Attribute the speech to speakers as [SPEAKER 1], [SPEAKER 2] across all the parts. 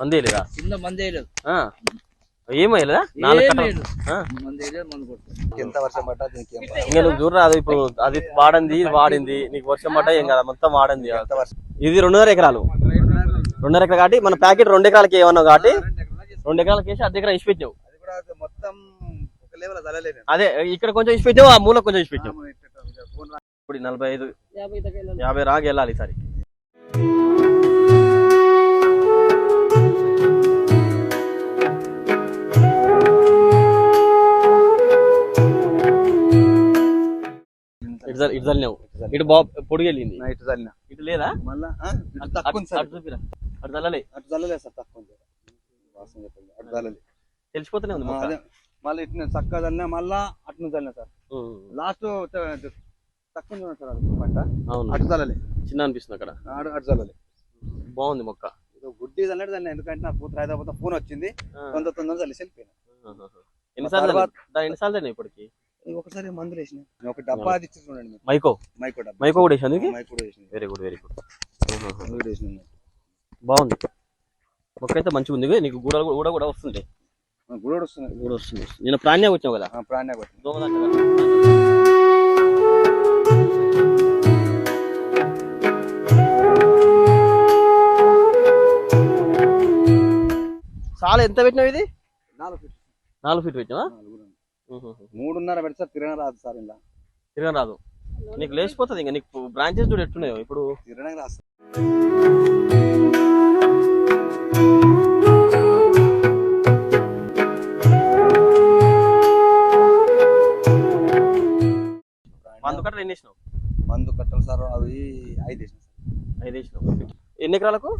[SPEAKER 1] మందేలేదా?
[SPEAKER 2] కింద మంది వేయలేదు
[SPEAKER 1] ఏమయ్యలేదా
[SPEAKER 3] ఎంత వర్షం పడ్డా దీనికి ఏం పర్వాలేదు.
[SPEAKER 1] ఇంకా నువ్వు చూడరాదు ఇప్పుడు అది వాడింది ఇది వాడింది. నీకు వర్షం పడ్డా ఏం కదా మొత్తం వాడింది. ఇది రెండున్నర ఎకరాలు. రెండున్నర ఎకరాలు కాబట్టి మన ప్యాకెట్ రెండు ఎకరాలకి ఏమన్నావు కాబట్టి రెండు ఎకరాలకి వేసి అర్ధ ఎకరా ఇచ్చి పెట్టావు
[SPEAKER 3] మొత్తం ఒక లెవెల్ చల్లలేదు
[SPEAKER 1] అదే ఇక్కడ కొంచెం ఇచ్చి పెట్టావు ఆ మూల కొంచెం ఇచ్చి పెట్టావు ఇప్పుడు నలభై ఐదు.
[SPEAKER 2] యాభై
[SPEAKER 1] రాగి వెళ్ళాలి. ఈసారి. ఇటు ఇటు చల్లినావు ఇటు బా పొడిగి వెళ్ళింది
[SPEAKER 3] చల్లిన
[SPEAKER 1] ఇటు లేదా?
[SPEAKER 3] మళ్ళా? ఇటు
[SPEAKER 1] అటు-
[SPEAKER 3] తక్కువ
[SPEAKER 1] అటు- చూపిరా. చల్లలే
[SPEAKER 3] అటు చల్లలేదు సార్ తక్కువ ఉంది. వాసన చెప్పండి. అటు చల్లలేదు
[SPEAKER 1] తెలిసిపోతూనే ఉంది
[SPEAKER 3] ఆ,
[SPEAKER 1] మొక్క.
[SPEAKER 3] అదే. మళ్ళీ ఇటు నేను చక్కగా చల్లినా మళ్ళా అటు నుంచి చల్లిన సార్. లాస్ట్ తక్కువ సార్ పంట.
[SPEAKER 1] అవును.
[SPEAKER 3] అటు చల్లలే
[SPEAKER 1] చిన్న అనిపిస్తుంది అక్కడ.
[SPEAKER 3] అటు చల్లలే
[SPEAKER 1] బాగుంది మొక్క.
[SPEAKER 3] గుడ్డి చల్లడు చల్లిన ఎందుకంటే నా కూతురు హైదరాబాద్ ఫోన్ వచ్చింది. తొందర తొందర చల్లి వెళ్ళిపోయినా.
[SPEAKER 1] ఎన్నిసార్లు ఎన్నిసార్లు ఇప్పటికి?
[SPEAKER 3] ఒకసారి మందులు వేసిన. ఒక డబ్బా అది ఇచ్చి చూడండి
[SPEAKER 1] మైకో.
[SPEAKER 3] మైకో? డబ్బా.
[SPEAKER 1] మైకో కూడా వేసాను
[SPEAKER 3] మైకో కూడా వేసిన.
[SPEAKER 1] Very good
[SPEAKER 3] very good. వేసిన
[SPEAKER 1] బాగుంది. మొక్క అయితే మంచిగా ఉంది. నీకు గూడ కూడా కూడా వస్తుంది.
[SPEAKER 3] గుడి వస్తుంది.
[SPEAKER 1] గూడ వస్తుంది. నేను ప్రాణ్యంగా వచ్చావు కదా?
[SPEAKER 3] ప్రాణ్య
[SPEAKER 1] కదా. చాలా ఎంత పెట్టినావు ఇది?
[SPEAKER 3] నాలుగు ఫీట్.
[SPEAKER 1] నాలుగు ఫీట్ పెట్టినావా.
[SPEAKER 3] మూడున్నర పెడితే తిరగన రాదు సార్ ఇలా.
[SPEAKER 1] తిరగ రాదు. నీకు లేచిపోతుంది ఇంకా. నీకు బ్రాంచెస్ చూడు ఎట్టున్నాయో ఇప్పుడు.
[SPEAKER 3] తిరగన రాదు
[SPEAKER 1] మందు కట్టలు ఎన్ని వేసినావు?
[SPEAKER 3] మందు కట్టలు సార్ అవి ఐదు వేసిన సార్.
[SPEAKER 1] ఐదు వేసినావు. ఎన్ని ఎకరాలకు?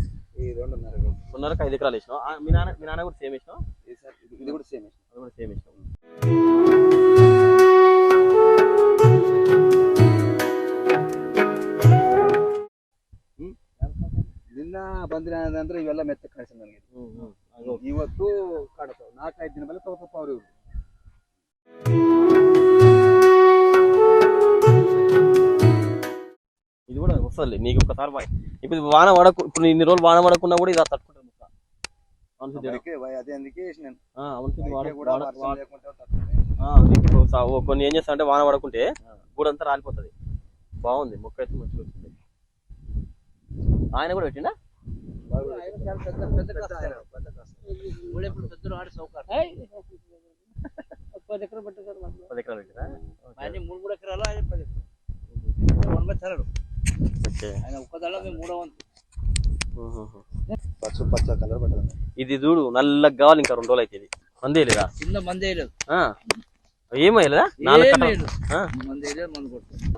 [SPEAKER 3] ఈ రెండున్నర.
[SPEAKER 1] రెండున్నరకు ఐదు ఎకరాలు వేసినావు. మీ నాన్న మీ నాన్న కూడా సేమ్ వేసినావు?
[SPEAKER 3] ఇది సార్ కూడా సేమ్ వేసిన.
[SPEAKER 1] అది కూడా సేమ్ వేసినావు.
[SPEAKER 3] ನಿನ್ನ ಬಂದಿನ ಅಂದ್ರೆ ಇವೆಲ್ಲ ಮೆತ್ತ ಕಳಿಸಿ ನನಗೆ
[SPEAKER 1] ఉమ్, ఉమ్. అదో.
[SPEAKER 3] ಇವತ್ತು ಕಾಣುತ್ತವೆ ನಾಲ್ಕೈದು ದಿನ ಮೇಲೆ ತಗೋತಪ್ಪ ಅವ್ರು ಇವ್ರು
[SPEAKER 1] ఇది కూడా వస్తుంది నీకు ఒకసారి వా- ఇప్పుడు ఇది వాన పడకు ఇప్పుడు ఇన్ని రోజులు వాన పడకున్నా కూడా ఇది తట్టుకుంటుంది కొన్ని ఏం చేస్తా అంటే వాన పడకుంటే గూడంతా రాలిపోతుంది. బాగుంది మొక్క అయితే మంచిగా వచ్చింది. ఆయన కూడా పెట్టిండా?
[SPEAKER 2] ఆయన చాలా పెద్ద పెద్ద కష్టాలు. ఊళ్ళో ఇప్పుడు పెద్దలు ఆడి సౌకర్యం. పది ఎకరాలు పెట్టారు
[SPEAKER 1] పది ఎకరాలు
[SPEAKER 2] ఆయన మూడు మూడు ఎకరాలు ఆయన పది ఎకరాలు. One by third
[SPEAKER 1] okay.
[SPEAKER 2] ఆయన ఒక్క దళ మేము మూడో వంతు.
[SPEAKER 3] పచ్చ పచ్చ కలర్ పట్టదు
[SPEAKER 1] ఇది చూడు నల్లగా కావాలి ఇంకా రెండు రోజులు అయితే ఇది. మంది లేదా
[SPEAKER 2] కింద మంది లేదు
[SPEAKER 1] ఏమయ్యలేదా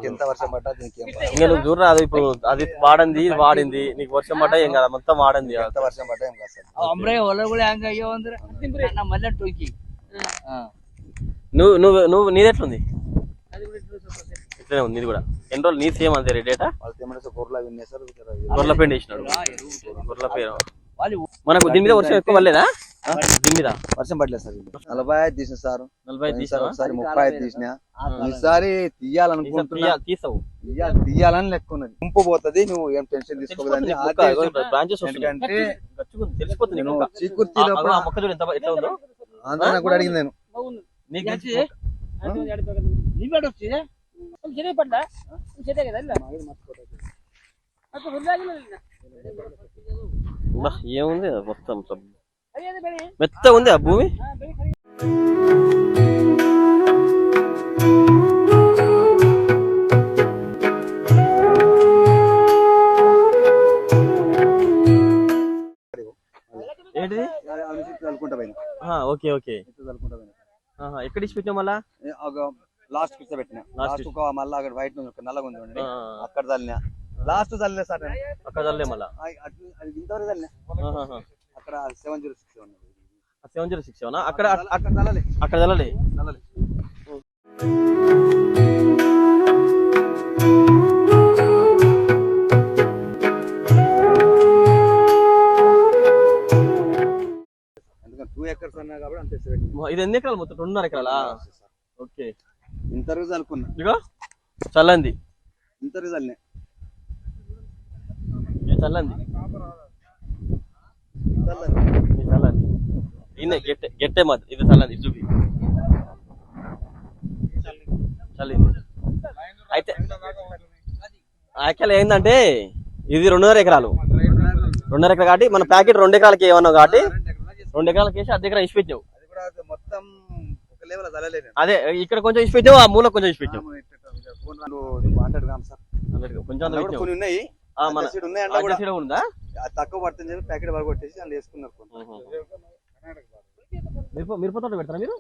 [SPEAKER 3] ఎంత వర్షం
[SPEAKER 1] నువ్వు చూడరా అది ఇప్పుడు అది వాడింది వాడింది. నీకు వర్షం పడ్డా ఏం కదా మొత్తం వాడింది
[SPEAKER 3] ఎంత వర్షం
[SPEAKER 1] నువ్వు నువ్వు నీదెట్లుంది ఇట్లనే ఉంది కూడా. ఎన్ని రోజులు నీ సేమ్ అంతే
[SPEAKER 3] ఏమైనా గొర్రెలు
[SPEAKER 1] పెండి వేసినాడు. గొర్రెల పేరు. మనకు దీని మీద వర్షం ఎక్కువ పడలేదా? దీని మీద?
[SPEAKER 3] వర్షం పడలేదు సార్. నలభై ఐదు తీసిన సార్.
[SPEAKER 1] నలభై ఐదు
[SPEAKER 3] ఒకసారి ముప్పై ఐదు తీసిన. ఈసారి తీయాలనుకుంటున్నా.
[SPEAKER 1] తీయ- తీసావు.
[SPEAKER 3] తీయాలి తీయాలని లెక్క ఉన్నది. గుంపు పోతుంది నువ్వు ఏం టెన్షన్ తీసుకోవద్దని
[SPEAKER 1] బ్రాంచెస్
[SPEAKER 3] ఎందుకంటే
[SPEAKER 1] తెలిసిపోతుంది ఎంత ఎట్లా ఉందో?
[SPEAKER 3] ఆంధ్ర కూడా అడిగింది నేను.
[SPEAKER 1] నీకు
[SPEAKER 2] ಜಾಸ್ತಿ?
[SPEAKER 1] తెలిసి-
[SPEAKER 2] ನಿಮ್ಗೆ ಹೋಗ್ತಿದೆ ಸರಿ ಪಡ್ಡ ಸರಿಯಾಗಿದೆ ಇಲ್ಲ ಮತ್ತೆ ಹುಲ್ಲಾಗಿಲ್ಲ
[SPEAKER 1] బా, ఏముంది మొత్తం సబ్-
[SPEAKER 2] ಅದೇ ಬೆಳೆ
[SPEAKER 1] మెత్తగా ఉంది ఆ భూమి
[SPEAKER 2] ಬೆಳೆ
[SPEAKER 1] ఏంటిది
[SPEAKER 3] చల్లుకుంటా పోయిన
[SPEAKER 1] ఆ, ఓకే ఓకే
[SPEAKER 3] చల్లుకుంటా పోయిన
[SPEAKER 1] ఆహా, ఎక్కడ ఇచ్చి పెట్టావు మళ్ళా
[SPEAKER 3] లాస్ట్
[SPEAKER 1] Last
[SPEAKER 3] లాస్ట్ ఒక మళ్ళీ అక్కడ వైట్ నుంచి నల్లగా ఉంది చూడండి.
[SPEAKER 1] ఆ,
[SPEAKER 3] అక్కడ చల్లిన లాస్ట్ చల్లలే సార్ నేను.
[SPEAKER 1] అక్కడ చల్లే మళ్ళా?
[SPEAKER 3] ఇంతవరకు చల్లిన. అక్కడ సెవెన్ జీరో సిక్స్ ఉన్నది
[SPEAKER 1] సెవెన్ జీరో సిక్స్ అక్కడ అక్కడ-
[SPEAKER 3] చల్లలే
[SPEAKER 1] అక్కడ చల్లలే
[SPEAKER 3] చల్లలే.
[SPEAKER 1] ఇది ఎన్ని ఎకరాలు మొత్తం? రెండున్నర ఎకరాలా? ఓకే. ఇదిగో చల్లంది.
[SPEAKER 3] చల్లిన
[SPEAKER 1] ఇది చల్లంది? చల్లంది? ఈయన గెట్టే గెట్టే మాది ఇది చల్లంది చూపి. చల్లింది. అయితే యాక్చువల్ ఏంటంటే ఇది రెండున్నర ఎకరాలు. రెండున్నర ఎకరాలు. కాబట్టి మన ప్యాకెట్ రెండు ఎకరాలకి ఏమన్నావు కాబట్టి రెండు ఎకరాలకి వేసి అర్ధ ఎకరా ఇచ్చి పెట్టావు
[SPEAKER 3] అది కూడా మొత్తం ఒక లెవెల్ చల్లలేదు
[SPEAKER 1] అదే ఇక్కడ కొంచెం ఇచ్చి పెట్టావు ఆ మూల కొంచెం ఇచ్చి పెట్టావు. కొంచెం.
[SPEAKER 3] కొన్ని ఉన్నాయి.
[SPEAKER 1] ఆ, మన
[SPEAKER 3] సీడ్ ఉన్నాయి అందులో
[SPEAKER 1] ఆగ్రా
[SPEAKER 3] కూడా
[SPEAKER 1] సీడ ఉందా?
[SPEAKER 3] తక్కువ పడుతుంది చెప్పి ప్యాకెట్ బాగా కొట్టేసి అందులో వేసుకున్నారు కొన్ని.
[SPEAKER 1] మిరప తోట పెడతారా మీరు.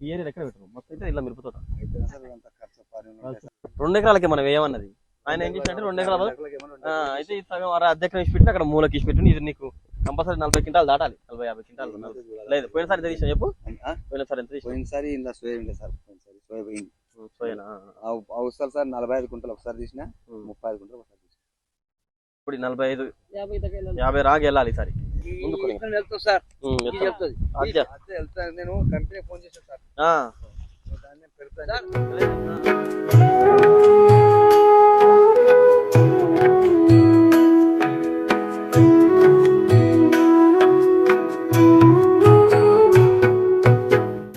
[SPEAKER 1] ఈ ఏరియా ఎక్కడ పెట్టరు మొత్తం అయితే ఇలా మిరప తోట. రెండు ఎకరాలకి మనం వేయమన్నది. ఆయన ఏం చేసినట్టు? రెండు ఎకరాలు. అయితే ఈ సగం అర అద్దెకరం ఇచ్చి పెట్టి అక్కడ మూలకి ఇచ్చి పెట్టి ఇది నీకు కంపల్సరీ నలభై క్వింటాలు దాటాలి. నలభై యాభై క్వింటాలు. నలభై- లేదు పోయినసారి ఎంత తీసిన చెప్పు? పోయినసారి ఎంత తీసిన.
[SPEAKER 3] పోయినసారి ఇంట్లో సోయా సార్ పోయినసారి సోయా పోయింది
[SPEAKER 1] పోయినా
[SPEAKER 3] అవసరం సార్ నలభై ఐదు గుంటలు ఒకసారి తీసిన ముప్పై ఐదు గుంటలు ఒకసారి తీసిన.
[SPEAKER 1] ఇప్పుడు నలభై ఐదు
[SPEAKER 2] యాభై
[SPEAKER 1] రాగి వెళ్ళాలి ఈసారి.
[SPEAKER 2] వెళ్తాం సార్.
[SPEAKER 3] నేను కంపెనీ ఫోన్ చేశాను సార్.
[SPEAKER 1] ఆ.
[SPEAKER 3] దాన్ని పెడతాను.
[SPEAKER 2] సార్.